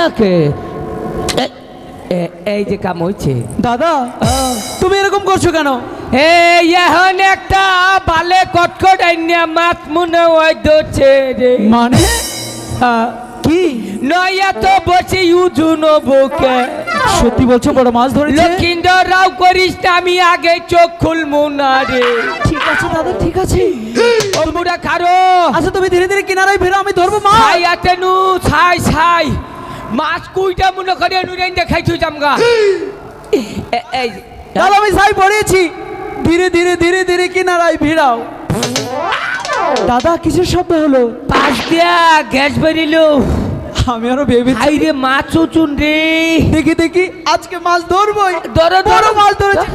খাও না কে এ- এ- এই যে কাম হয়েছে দাদা তুমি এরকম করছ কেন? এই এখন একটা বালে কটকট আইনিয়া মাছ মনে হয় ধরছে রে। মানে। কি? নয়া তো বসে ইউজুন বুকে সত্যি বলছো বড় মাছ ধরেছে? লক্ষিন্দর রাও করিস না আমি আগে চোখ খুলমু না রে। ঠিক আছে দাদা ঠিক আছে। মুড়া খারো। আচ্ছা তুমি ধীরে ধীরে কিনারায় ফেরো আমি ধরবো মাছ। ছাই আতেনু ছাই ছাই। মাছ কুইটা মনে করে নুরেন দেখাই তুই জামগা এই দাদা আমি সাই পড়েছি ধীরে ধীরে ধীরে ধীরে কিনারায় ভিড়াও। দাদা কিসের শব্দ হলো? পাশ দিয়া গ্যাস বেরিলো। আমি আরও ভেবেছি হাই রে মাছ উচুন রে। দেখি দেখি আজকে মাছ ধরবোই। ধরো ধরো। মাছ ধরেছে।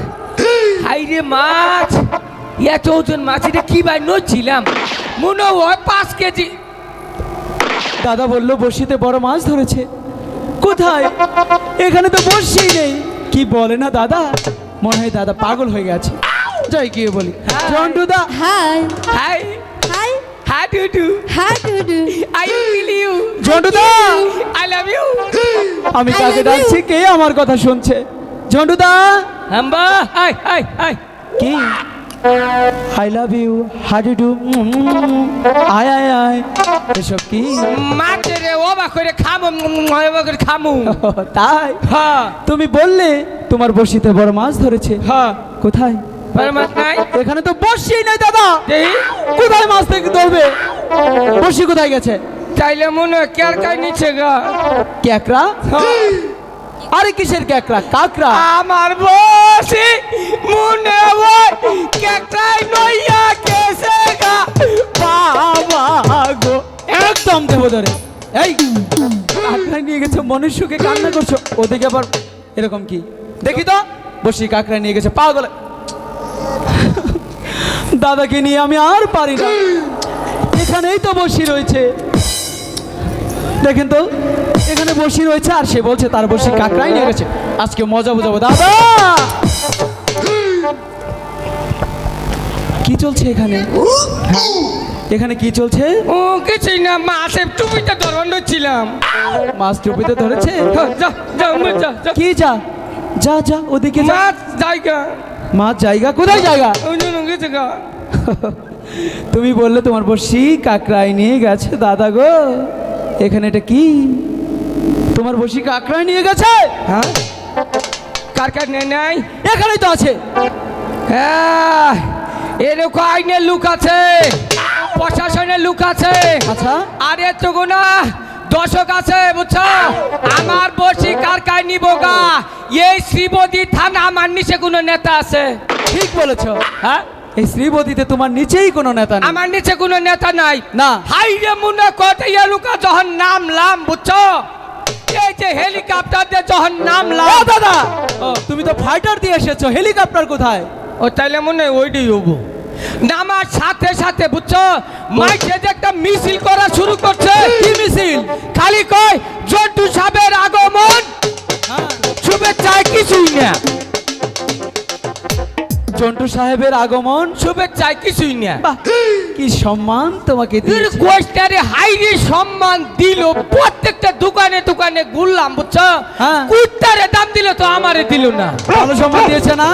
হাই রে মাছ। ইয়া ওজন মাছ এটা কি ভাই? নছিলাম মনে হয় পাঁচ কেজি। দাদা বলল বসিতে বড় মাছ ধরেছে। কোথায়? এখানে তো বসছেই নেই। কি বলে না দাদা? মনে হয় দাদা পাগল হয়ে গেছে। যাই গিয়ে বলি। হ্যাঁ। Jontu da hi. Hi. Hi. Hi do to hi Tudu I will you Jontu da I love you আমি কাকে ডাকছি? কে আমার কথা শুনছে? ঝন্টু দা হাম্বা। Hi hi hi. কি? I love you how do do আয় আয় আয় এসব কি? মাছ রে ওবা করে খামু ওবা করে খামু। তাই? হ্যাঁ। তুমি বললে তোমার বসিতে বড় মাছ ধরেছে। হ্যাঁ। কোথায়? বড় মাছ নাই? এখানে তো বসছেই নাই দাদা। কোথায় মাছ থেকে ধরবে? বসি কোথায় গেছে? চাইলে মনে হয় কেয়ার কাই নিচ্ছে গা। ক্যাকড়া? হ্যাঁ। আরে কিসের ক্যাকড়া? কাকড়া? আমার বসে মনে হয় কেকটাই নইয়া কেসে গা। বাবা গো। একদম দেব ধরে এই কাকড়া নিয়ে গেছে মনুষ্যকে কান্না করছ। ওদিকে আবার এরকম কি? দেখি তো। বসি কাকড়া নিয়ে গেছে পাগল। দাদাকে নিয়ে আমি আর পারি না। এখানেই তো বসি রয়েছে। দেখেন তো এখানে বসি রয়েছে আর সে বলছে তার বসি কাকড়াই নিয়ে গেছে। আজকে মজা বুঝাবো। দাদা! কি চলছে এখানে? এখানে কি চলছে? ও কিছুই না মাছে টুপিটা ধরন ছিলাম। মাছ টুপিতে ধরেছে? যা যা কি যা? যা যা ওদিকে যা। মাছ জায়গা। মাছ জায়গা? কোথায় জায়গা? তুমি বললে তোমার বসি কাকড়াই নিয়ে গেছে দাদা গো। এখানে এটা কি? তোমার বসি কাকড়াই নিয়ে গেছে? হ্যাঁ। কার কার নেই নাই? এখানেই তো আছে। হ্যাঁ। এরকম আইনের লুক আছে। প্রশাসনের লুক আছে। আচ্ছা। আরে তো না দর্শক আছে বুঝছ? আমার বসি কার কার নিব গা। এই শ্রীবতী থানা আমার নিচে কোনো নেতা আছে। ঠিক বলেছ। হ্যাঁ। এই শ্রীবতীতে তোমার নিচেই কোনো নেতা নেই। আমার নিচে কোনো নেতা নাই। না। হাই রে মুন্না কোটে এলুকা যখন নামলাম বুঝছ? এই যে হেলিকপ্টার দিয়ে যখন ও নামলাম দাদা তুমি তো ফাইটার দিয়ে এসেছ হেলিকপ্টার কোথায়? ও তাইলে মনে হয় ওইটাই হব। নামার সাথে সাথে বুঝছ? মাইকে যে একটা মিছিল করা শুরু করছে। কি মিছিল? খালি কয় জন্টু সাহেবের আগমন। শুভেচ্ছায় কিছুই না। জন্টু সাহেবের আগমন শুভেচ্ছায় কিছুই না। কি সম্মান তোমাকে। গোষ্ঠীরে হাইরি সম্মান দিল প্রত্যেকটা দোকানে দোকানে ঘুরলাম বুঝছ? হ্যাঁ। কুত্তারে দাম দিল তো আমারে দিল না। ভালো সম্মান দিয়েছে না?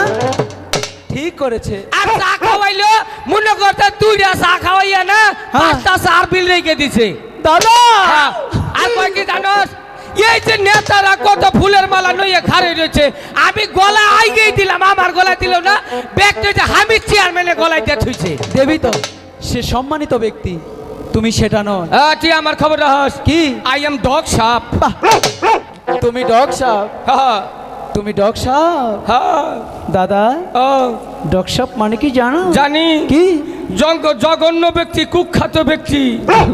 ঠিক করেছে। আর চা খাওয়াইলো মনে করতে দুইটা চা খাওয়াইয়া না হ্যাঁ। পাঁচটা চার বিল রেখে দিছে। দাদা! হ্যাঁ, আর কয় কি জানোস? এই যে নেতারা কত ফুলের মালা নইয়ে খারে রয়েছে আমি গলা আইগেই দিলাম আমার গলায় দিল না। ব্যাগটা যে হামিদ চেয়ারম্যানের গলায় দিয়ে থুইছে। দেবী তো সে সম্মানিত ব্যক্তি তুমি সেটা নয়। তুই আমার খবর রাখস কি? আই এম ডগ সাপ তুমি ডগ সাপ তুমি ডগ সাপ দাদা ও। ডগ সাপ মানে কি জানো? জানি। কি? জঙ্গ জঘন্য ব্যক্তি কুখ্যাত ব্যক্তি।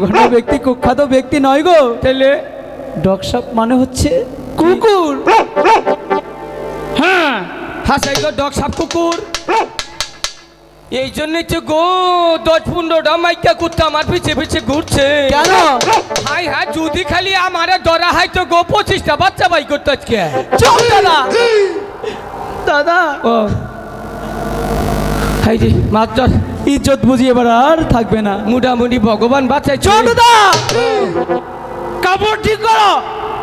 কোনো ব্যক্তি কুখ্যাত ব্যক্তি নয় গো। তাহলে ডগ সাপ মানে হচ্ছে কুকুর। হ্যাঁ হাসাই গো ডগ সাপ কুকুর। এই জন্যই তো গো দশ পনেরোটা মাইকা কুত্তা আমার পিছে পিছে ঘুরছে। কেন? হাই হাই যদি খালি আমারে ধরা হয় তো গো পঁচিশটা বাচ্চা বাই করতে আজকে। চল দাদা। দাদা। ও। হাই রে মাছ ধর। ইজ্জত বুঝি এবার আর থাকবে না। মোটামুটি ভগবান বাঁচাই ছোটদা কাপড় ঠিক করো।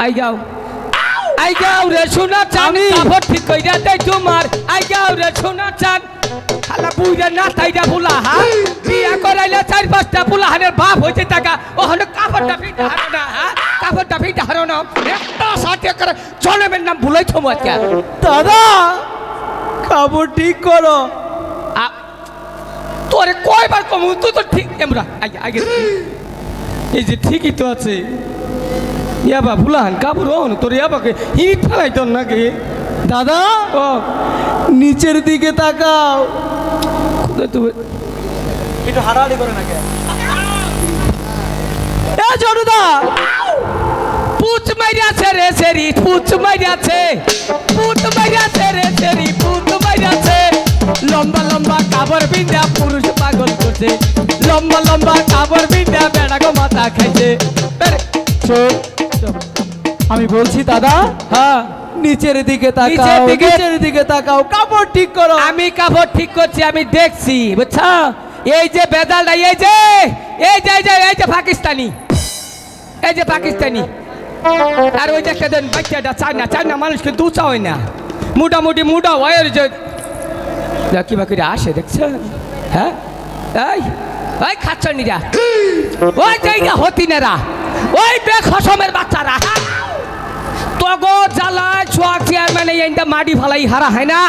আই যাও। আই যাও রে সোনা চান? কাপড় ঠিক কইরা দেই তোমার। আই যাও রে সোনা চান। খালা বুইরা না তাইরা বুলা হা? বিয়া করাইলে চার পাঁচটা বুলা হানের বাপ হইতে টাকা ওখানে কাপড়টা ফিটা হারো না হা? কাপড়টা ফিটা হারো না। একটা সাথে করে জনমের নাম ভুলাই থমো আজকে। দাদা কাপড় ঠিক করো। তোরে কয়বার কমু? তুই তো ঠিক এমরা আগে আগে এই যে ঠিকই তো আছে। ইয়াবা ভুলান কাপড় হন তোর ইয়াবাকে হিট ফেলাই তোর নাকি? দাদা ও। নিচের দিকে তাকাও। কোথায় তুমি? একটু হারাহারি করে নাকি? এ ছোটদা পুচ মাইরাছে রে সেরি পুচ মাইরাছে পুচ মাইরাছে রে সেরি পুচ মাইরাছে। লম্বা লম্বা কাপড় বিন্দা পুরুষ পাগল করছে লম্বা লম্বা কাপড় বিন্দা বেড়াগো মাথা খাইছে। আমি বলছি দাদা হ্যাঁ। নিচের দিকে তাকাও নিচের দিকে? তাকাও কাপড় ঠিক করো। আমি কাপড় ঠিক করছি আমি দেখছি বুঝছ? এই যে বেদালটা এই যে এই যে এই যে এই যে পাকিস্তানি। এই যে পাকিস্তানি। আর ওই যে একটা দেন বাচ্চাটা চায় না চায় না মানুষ কিন্তু উঁচা হয় না। মোটামুটি মোটা হয় যে কি বাকি আসে দেখছেন হ্যাঁ? এই ওই খাচ্ছনিরা ওই জায়গা হতিনেরা ওই বেখসমের বাচ্চারা তগো জ্বালায় ছোয়া চেয়ারম্যান এই আইনটা মাটি ফালাই হারা হয় না।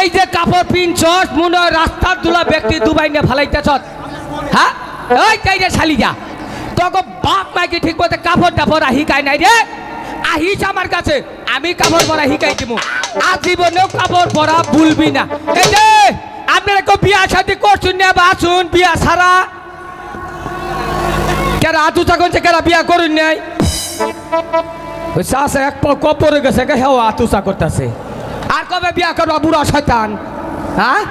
এই যে কাপড় পিনছস, মনে রাস্তার দুলা ব্যক্তি দুবাই নিয়ে ফালাইতেছ হ্যাঁ ওই তাই রে শালি যা। তগো বাপ মাইকে ঠিক মতো কাপড় টাপড় হিকাই নাই রে? আহিস আমার কাছে, আমি কাপড় পরা হিকাই দিব আজীবনেও কাপড় পরা ভুলবি না। এই যে, আপনারা কেউ বিয়া শাদি করছুন না বা আসুন, বিয়া সারা। কেরা আতু চাকন কেরা বিয়া করুন নাই? ওই চাষে এক কপরে গেছে হেও আতুসা করতেছে। আর কবে বিয়া করবা বুড়া শয়তান? হ্যাঁ?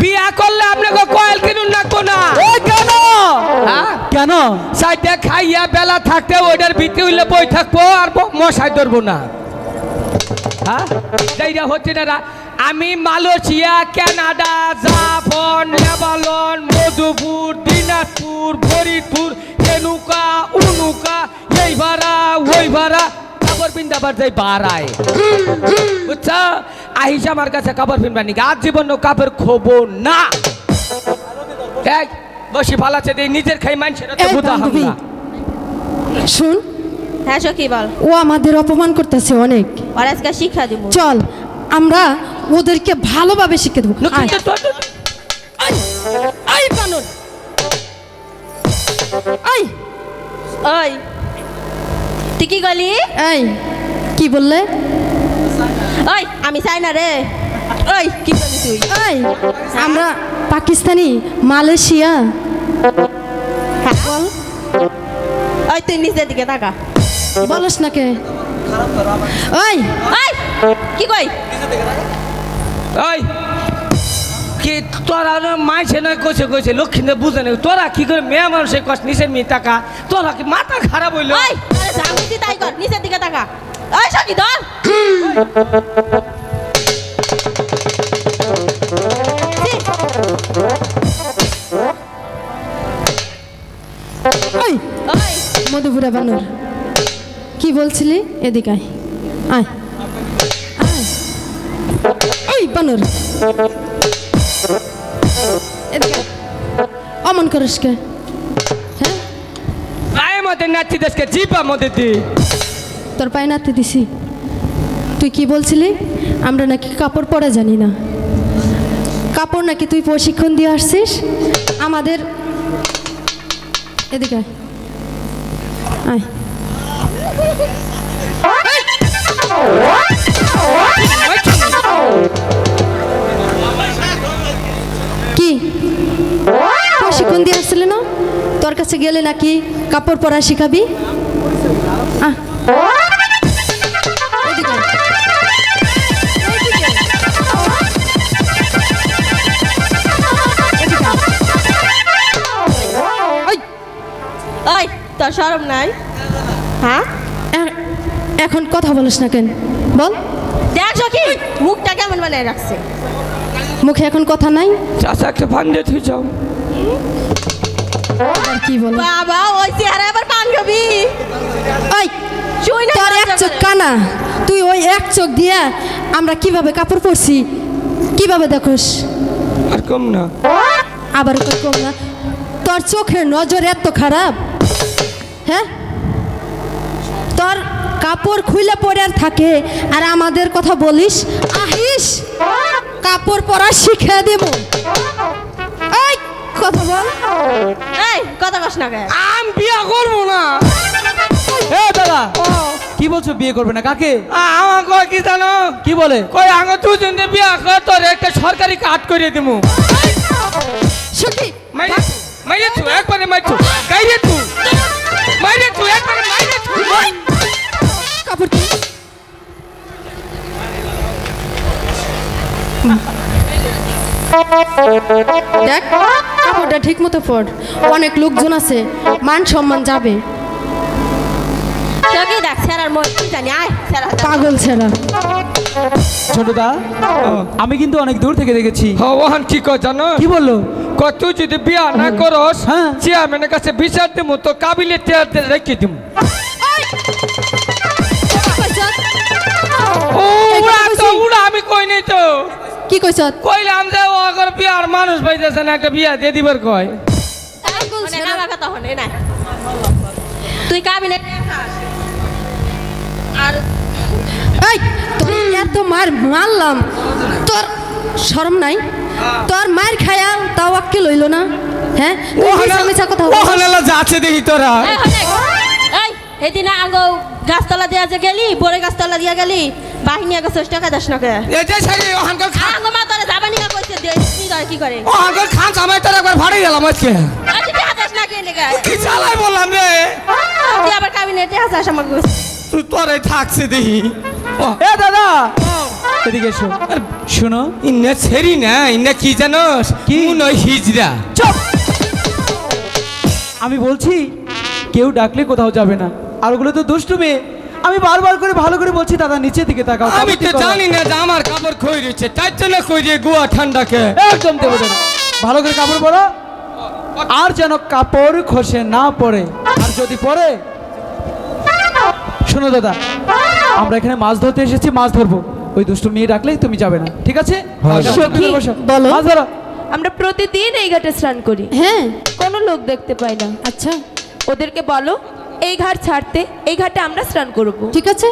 বিয়া করলে আপনাকে কয়েল কিনুন না কেন? হ্যাঁ? কেন? সাইডে খাইয়া বেলা থাকতে ওইটার ভিত্তি হইলে বই থাকব আর মশাই ধরবো না। হ্যাঁ? হচ্ছে না আমি Malaysia Canada Japan Lebanon Madhupur Dinajpur Faridpur Renuka এই ভাড়া ওই ভাড়া কাপড় পিন্দাবার যাই বাড়ায়। বুঝছা? আহিস আমার কাছে কাপড় পিনবা নাকি? আজ জীবন কাপড় খোবো না। এই বসি দিয়ে নিজের খাই মানছে বুঝা বান্ধবী। শুন। হ্যাঁ সখী বল। ও আমাদের অপমান করতেছে অনেক। ওর আজকে শিক্ষা দিব। চল আমরা ওদেরকে ভালোভাবে শিখে দেবো। বানর। আয়, ওই তুই কি গলি এই, কি বললে? ওই আমি চাই না রে। ওই কি করলি তুই? এই, আমরা পাকিস্তানি মালয়েশিয়া। বল। ওই তুই নিচের দিকে তাকা। বলস না কে? ওই ওই কি কই? ওই কি তোরা না মাইছে নয় কইছে কইছে লক্ষ্মীদের বুঝে না তোরা কি করে মেয়ে মানুষের কষ্ট নিচের মেয়ে টাকা? তোরা কি মাথা খারাপ হইল? তাই কর নিচের দিকে তাকা। ওই সখী ধর। মধুপুরা বানর কি বলছিলি? এদিকে আয়। আয়। আয়। বানর। অমন করিস কে? হ্যাঁ? পায়ের মধ্যে নাচছি দেশকে জিপা মধ্যে দি। তোর পায়ে নাতে দিছি। তুই কি বলছিলি? আমরা নাকি কাপড় পরা জানি না। কাপড় নাকি তুই প্রশিক্ষণ দিয়ে আসছিস? আমাদের এদিকে আয়। আয়। কি প্রশিক্ষণ দিয়ে আসছিলে না? তোর কাছে গেলে নাকি কাপড় পরা শিখাবি? তোর শরম নাই? হ্যাঁ? এখন কথা বলিস না কেন? বল। দেখ সখী মুখটা কেমন বানায় রাখছে? মুখে এখন কথা নাই? চাচাকে ফান দিয়ে তুই যাও। আর কি বলো? বাবা ওই চেহারা আবার পান খাবি ওই না তোর এক চোখ কানা। তুই ওই এক চোখ দিয়া আমরা কীভাবে কাপড় পরছি? কীভাবে দেখোস? আর কম না। আবার কম না। তোর চোখের নজর এত খারাপ। হ্যাঁ? তোর কাপড় খুলে পরে আর থাকে। আর আমাদের কথা বলিস? আহিস? কাপড় পরা শিখে দেব। এই কথা বল। এই কথা কস না কে? আমি বিয়া করব না। এ দাদা কি বলছো বিয়ে করবে না কাকে? আ- আমার কয় কি জানো? কি বলে? কই আগে দুজন বিয়া কর তোর একটা সরকারি কাট করে দেবো সখী মাইরে মাইরে তুই একবারে মাইরে গাইরে তুই। মাইরে তুই একবারে মাইরে তুই। কাপড় দেখ কাপড়টা ঠিক মতো পর। অনেক লোকজন আছে মান সম্মান যাবে। পাগল ছেড়া ছোটদা আমি কিন্তু অনেক দূর থেকে দেখেছি। হওয়ান কি কয় জানো? কি বলল? কত যদি বিয়া না করস হ্যাঁ। চেয়ারম্যানের কাছে বিচার দেবো তো কাবিলে রেখে দিব ও উড়া তো উড়া আমি কই নাই তো? কি কইছ? কইলাম যে ও আগর বিয়ার মানুষ পাইতেছে না একটা বিয়া দিয়ে দিবার কয়। মানে তুই কাবিনে আর এই তোর এত মার মারলাম। তোর শরম নাই? তোর মার খায়া তাও আক্কে লইল না? হ্যাঁ। ওখানে যাচ্ছে দেখি তোরা। এই এদিন আঙ্গো গাছতলা দিয়া যে গেলি বড়ে গাছতলা দিয়া গেলি বাহিনী আগে ষষ্ঠ টাকা দাস না কে এই যে সারি ওখানকার খা আঙ্গো মা তোরে যাবানি না কইছে দে কি করে কি করে? ওখানকার খান সামাই তোর একবার ভাড়ি গেলাম আজকে। আচ্ছা টাকা দাস না কে কি চালাই বললাম রে? তুই আবার কাবিনে টাকা দাস আমাকে কইছিস। তুই তোরে থাকছে দেখি। এ দাদা! এদিকে এসো। শোনো ইন্না ছেড়ি না ইন্না কি জানোস কি? নয় হিজরা চুপ! আমি বলছি কেউ ডাকলে কোথাও যাবে না। আর ওগুলো তো দুষ্টু মেয়ে আমি বারবার করে ভালো করে বলছি দাদা নিচের দিকে তাকাও আমি তো জানি না যে আমার কাপড় খই রয়েছে তার জন্য কই রে গোয়া ঠান্ডাকে। একদম দেবো দাদা ভালো করে কাপড় পরো। আর যেন কাপড় খসে না পড়ে আর যদি পড়ে শোনো দাদা আমরা এখানে মাছ ধরতে এসেছি মাছ ধরবো। ওই দুষ্টু মেয়ে ডাকলেই তুমি যাবে না ঠিক আছে। মাছ ধরো। আমরা প্রতিদিন এই ঘাটে স্নান করি। হ্যাঁ। কোনো লোক দেখতে পাই না। আচ্ছা। ওদেরকে বলো এই ঘাট ছাড়তে এই ঘাটে আমরা স্নান করব। ঠিক আছে?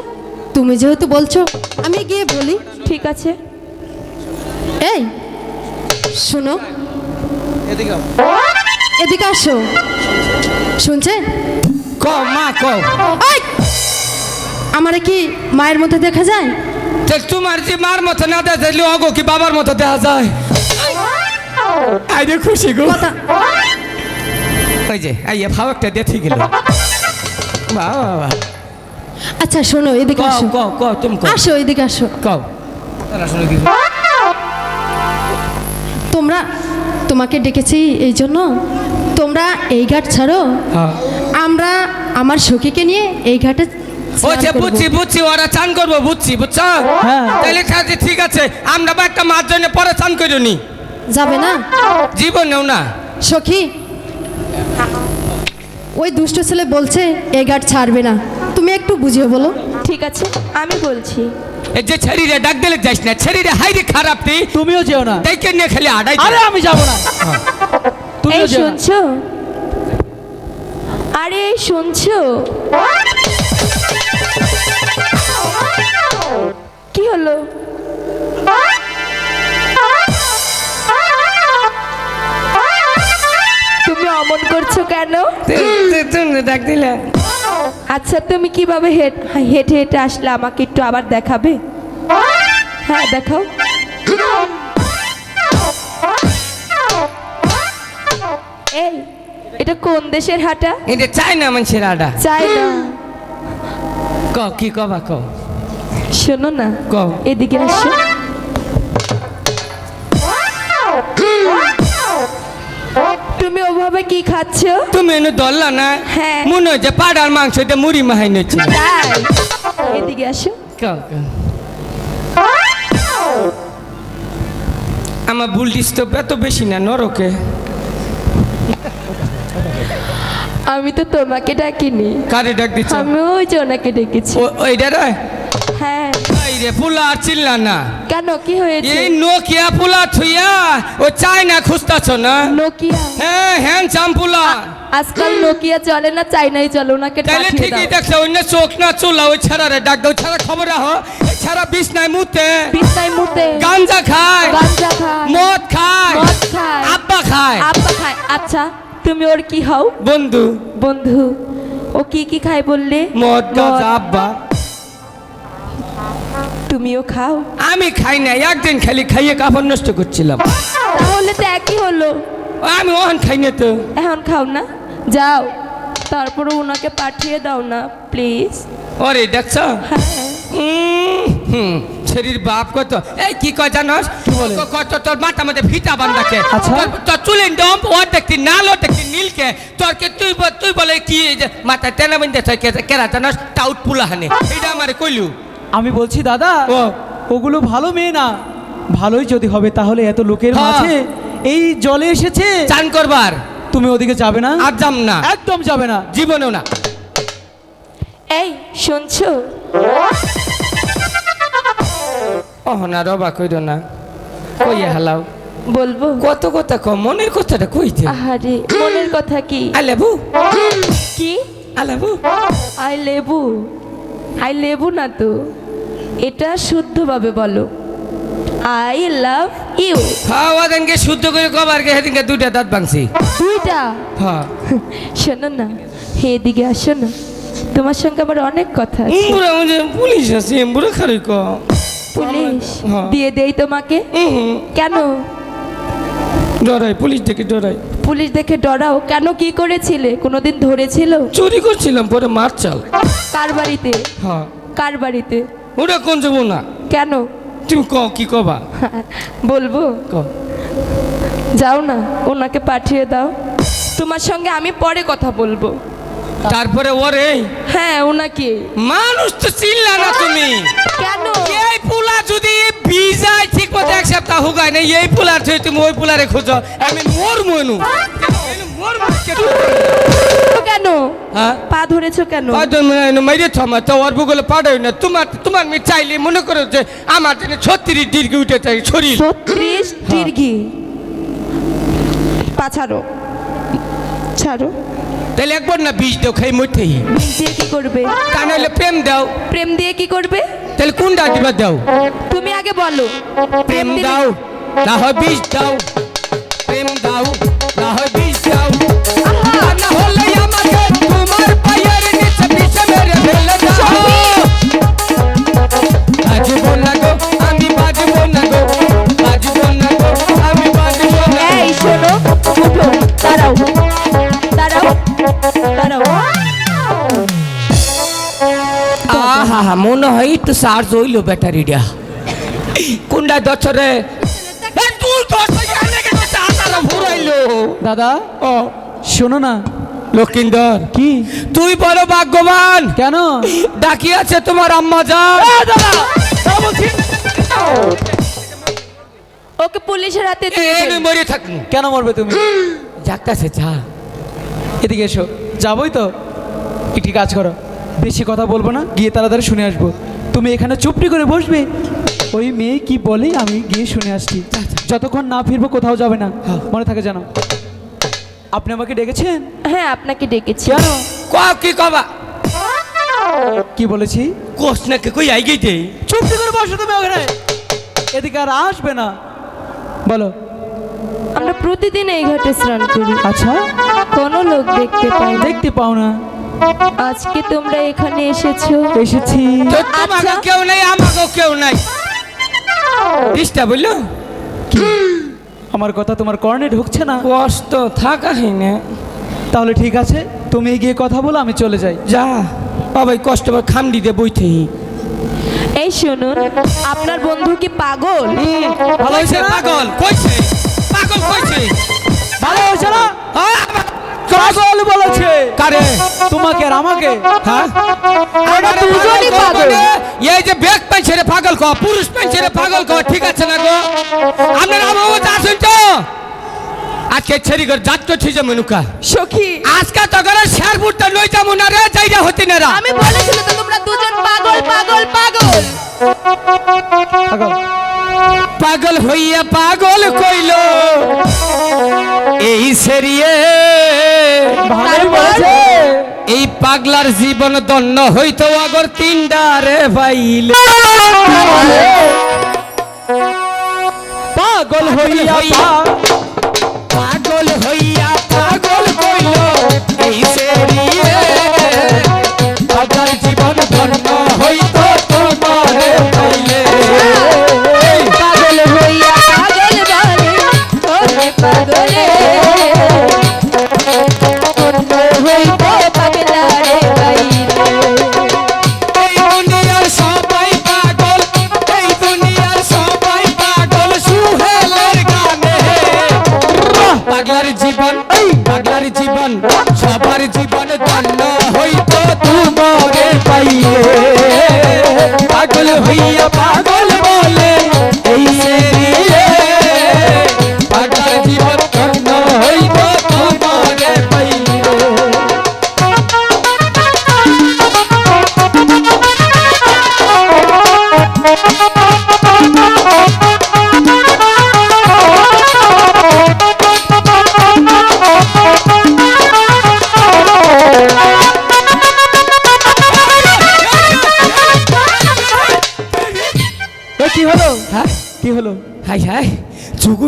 তুমি যেহেতু বলছো আমি গিয়ে বলি। ঠিক আছে। এই শোনো। এদিকে আসো। শুনছে? ক মা ক! আমারে কি মায়ের মধ্যে দেখা যায়? তে তোমার যে মার মতো না দেখা যাইলে অগো কি বাবার মতো দেখা যায়। আইরে খুশি গো। ওই যে আইয়া ভাব একটা দেখে গেল বাবা আচ্ছা শোনো এদিকে আসো। কও কও তুমি কও। আসো এদিকে আসো। কও। তারা শুনে কি তোমরা তোমাকে ডেকেছি এই জন্য। তোমরা এই ঘাট ছাড়ো। হ্যাঁ। আমরা আমার সখীকে নিয়ে এই ঘাটে স্নান বুঝছি বুঝছি ওরা চান করব বুঝছি বুঝছ? হ্যাঁ। তাহলে ঠিক আছে আমরা বা একটা মার জন্য পরে চান করিনি। যাবে না? জীবনেও না। সখী ওই দুষ্ট ছেলে বলছে এই ঘাট ছাড়বে না। তুমি একটু বুঝিয়ে বলো। ঠিক আছে আমি বলছি। এই যে ছেড়িরে ডাক দিলে যাইস না ছেড়িরে হাইরে খারাপ তুই। তুমিও যেও না। তাইকে নিয়ে খেলে আড়াই আরে আমি যাব না। তুমিও শুনছো? আরে শুনছো? কি হলো? অমন করছ কেন? তুমি ডাক দিলে। আচ্ছা তুমি কীভাবে হেঁট- হেঁটে হেঁটে আসলে আমাকে একটু আবার দেখাবে? হ্যাঁ দেখাও। এই এটা কোন দেশের হাঁটা? এটা চাই না মানুষের আডা চাই না ক কি কবা ক? শোনো না কও। এদিকে আসো। ওভাবে কি খাচ্ছ? তুমি এনে ধরলা না? হ্যাঁ। মনে হচ্ছে পাড়ার মাংস এটা মুড়ি মাহাই নিচ্ছিল তাই? এদিকে আসো। আমার বুলটিস তো এত বেশি না নরকে। আমি তো তোমাকে ডাকিনি। কারে ডাক দিচ্ছ আমি ওই যে ওনাকে ডেকেছি। ওইটা রে হ্যাঁ এই রে পুলা আর চিল্লা না। কেন? কি হয়েছে? এই নোকিয়া পুলা থুইয়া ও চায়না খুঁজতাছ না? নোকিয়া হ্যাঁ হ্যান্ডসাম পুলা আজকাল নোকিয়া চলে না চাইনাই চলে ওনাকে তাহলে ঠিকই দেখছে অন্য চোখ না চুলা ওই ছাড়া রে ডাক দাও ছাড়া খবর রাখো। ছাড়া বিষ নাই মুতে। বিছনায় মুতে। গাঞ্জা খায়। গাঞ্জা খায়। মদ খায়। মদ খায়। আব্বা খায়। আব্বা খায়। আচ্ছা তুমি ওর কি হও? বন্ধু। বন্ধু। ও কি কি খায় বললে? মদ গাঁজা আব্বা। তুমিও খাও। আমি খাই না একদিন খালি খাইয়ে কাপড় নষ্ট করছিলাম। তাহলে তো একই হলো। আমি ওখান খাই না তো। এখন খাও না। যাও তারপরে ওনাকে পাঠিয়ে দাও না প্লিজ ওরে দেখছ? হ্যাঁ। হুম, শরীর বাপ কত। এই কি কয় জানস? কত তোর মাথা মধ্যে ফিতা বান্ধাকে আচ্ছা। তোর- চুলেন ডম ও দেখতি নাল ও দেখতি নীলকে। তোর কে তুই তুই বলে কি মাথা তেনা বিন্দে কেরা জানস? টাউট পুলা হানে এটা আমারে কইলু। আমি বলছি দাদা ও। ওগুলো ভালো মেয়ে না। ভালোই যদি হবে তাহলে এত লোকের হ্যাঁ। মাঝে এই জলে এসেছে। চান করবার। তুমি ওদিকে যাবে না? আর যাম না। একদম যাবে না। জীবনেও না। এই শুনছো? ওহ না রবা কইর না। কইয়া হালাও? বলব। কত কথা কম মনের কথাটা কইতে। আরে মনের কথা কি? আলেবু। কি? আলেবু। আই লেবু। আই লেবু না তো? এটা শুদ্ধভাবে বলো। I love you. হ্যাঁ ওদেরকে শুদ্ধ করে কবার গে সেদিনকে দুইটা দাঁত ভাঙছি। দুইটা? হ্যাঁ। শোনো না হে এদিকে আসো না। তোমার সঙ্গে আমার অনেক কথা পুলিশ আছে পুলিশ? হ্যাঁ। দিয়ে দেই তোমাকে? কেন? ডরাই পুলিশ দেখে ডরাই। পুলিশ দেখে ডরাও কেন কি করেছিলে? কোনোদিন ধরেছিল? চুরি করছিলাম পরে মার চাল। কার বাড়িতে? হ্যাঁ। কার বাড়িতে? ওটা কোন যাব না কেন? তুমি ক কি কবা? বলব? ক। যাও না ওনাকে পাঠিয়ে দাও। তোমার সঙ্গে আমি পরে কথা বলব। তারপরে ওরে হ্যাঁ ওনাকে। মানুষ তো চিনলা না তুমি। কেন? এই পুলা যদি ভিজায় ঠিক মতো এক সপ্তাহ হুগায় না এই পুলার থেকে তুমি ওই পুলারে খোঁজো আমি মোর মনু মোর কেন? হ্যাঁ? পা ধরেছো কেন? মাইরে থামা তো ওর ভূগোলে পাঠাই না। তোমার তোমার মেয়ে চাইলে মনে করো যে আমার জন্য ছত্রিশ দীর্ঘ উঠে চাই শরীর। ছত্রিশ দীর্ঘি পা ছাড়ো। ছাড়ো। তাহলে একবার না বিষ দাও খাই মধ্যেই দিয়ে কি করবে? তা নাহলে প্রেম দাও। প্রেম দিয়ে কি করবে? তাহলে কোন ডাকিবার দাও? তুমি আগে বলো। প্রেম দাও না হয় বীজ দাও। প্রেম দাও। মনে হয় একটু চার্জ হইল ব্যাটারিটা কোনটা দছরে দাদা? ও। শোনো না। লক্ষিন্দর। কি? তুই বড় ভাগ্যবান। কেন? ডাকি আছে তোমার আম্মা যা ওকে পুলিশের হাতে মরে থাকুন কেন মরবে তুমি? যাকতাছে যা এদিকে এসো। যাবোই তো। একটি কাজ করো। বেশি কথা বলব না গিয়ে তাড়াতাড়ি শুনে আসব। তুমি এখানে চুপটি করে বসবে? ওই মেয়ে কি বলে আমি গিয়ে শুনে আসছি। যতক্ষণ না ফিরবো কোথাও যাবে না। মনে থাকে জানো আপনি আমাকে ডেকেছেন? হ্যাঁ আপনাকে ডেকেছি। কেন? কি কবা? কি বলেছি? কোস নাকি কই আই গেছে চুপটি করে বসো তুমি ওখানে। এদিকে আর আসবে না। বলো। আমরা প্রতিদিন এই ঘাটে স্নান করি। আচ্ছা। কোনো লোক দেখতে পাই দেখতে পাও না। আজকে তোমরা এখানে এসেছ। এসেছি। তোমাকে আচ্ছা। কেউ নাই আমাকেও কেউ নাই। ডিস্টা বলল? আমার কথা তোমার কর্ণে ঢুকছে না? কষ্ট থাকা না তাহলে ঠিক আছে তুমি গিয়ে কথা বলো আমি চলে যাই। যা বাবাই কষ্ট করে খাম দিতে বইতে। এই শুনুন আপনার বন্ধু কি পাগল? ভালো হয়েছে পাগল কইছে পাগল কইছে। ভালো হয়েছে না? হ্যাঁ? পাগল বলেছে। কারে? তোমাকে আর আমাকে? হ্যাঁ? আমরা দুজনই পাগল। এই যে ব্যাগ পেন্সিলে পাগল ক পুরুষ পেন্সিলে পাগল ক ঠিক আছে না গো? আপনার আবহাওয়া আসুন তো আজকে ছেড়ি করে যাত করছি যে মেনুকা। সখী। আজকে তো করে শেরপুরটা লই যাব না রে জায়গা হতে না রা। আমি বলেছিল তো তোমরা দুজন পাগল পাগল পাগল। পাগল। পাগল হইয়া পাগল কইল এই সেরিয়ে পাগলার জীবন দণ্ড হইতো আগর তিনডারে পাইলে পাগল হইয়া পাগল হইয়া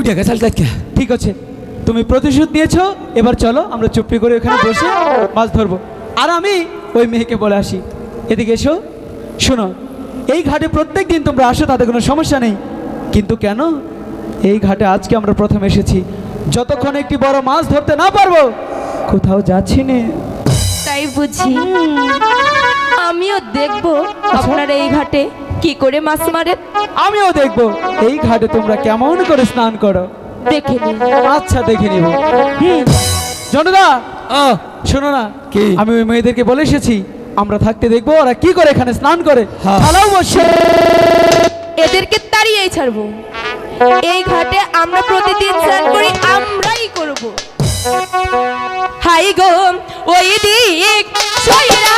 ডেকে চালতে ঠিক আছে, তুমি প্রতিশোধ নিয়েছো, এবার চলো, আমরা চুপটি করে ওখানে বসে মাছ ধরবো। আর আমি ওই মেয়েকে বলে আসি, এদিকে এসো। শোনো, এই ঘাটে প্রত্যেক দিন তোমরা আসো, তাতে কোনো সমস্যা নেই। কিন্তু কেন? এই ঘাটে আজকে আমরা প্রথম এসেছি। যতক্ষণ একটি বড় মাছ ধরতে না পারব, কোথাও যাচ্ছি না। তাই বুঝি। আমিও দেখব আপনারা এই ঘাটে। কি করে মাছ মারে? আমিও দেখব। এই ঘাটে তোমরা কেমন করে স্নান করো। দেখে আচ্ছা দেখে নিব। জনদা! শোনো না কি? আমি ওই মেয়েদেরকে বলে এসেছি আমরা থাকতে দেখব ওরা কি করে এখানে স্নান করে। এদেরকে তাড়িয়েই ছাড়বো। এই ঘাটে আমরা প্রতিদিন স্নান করি আমরাই করব। হাই গো ওই দিক সইরা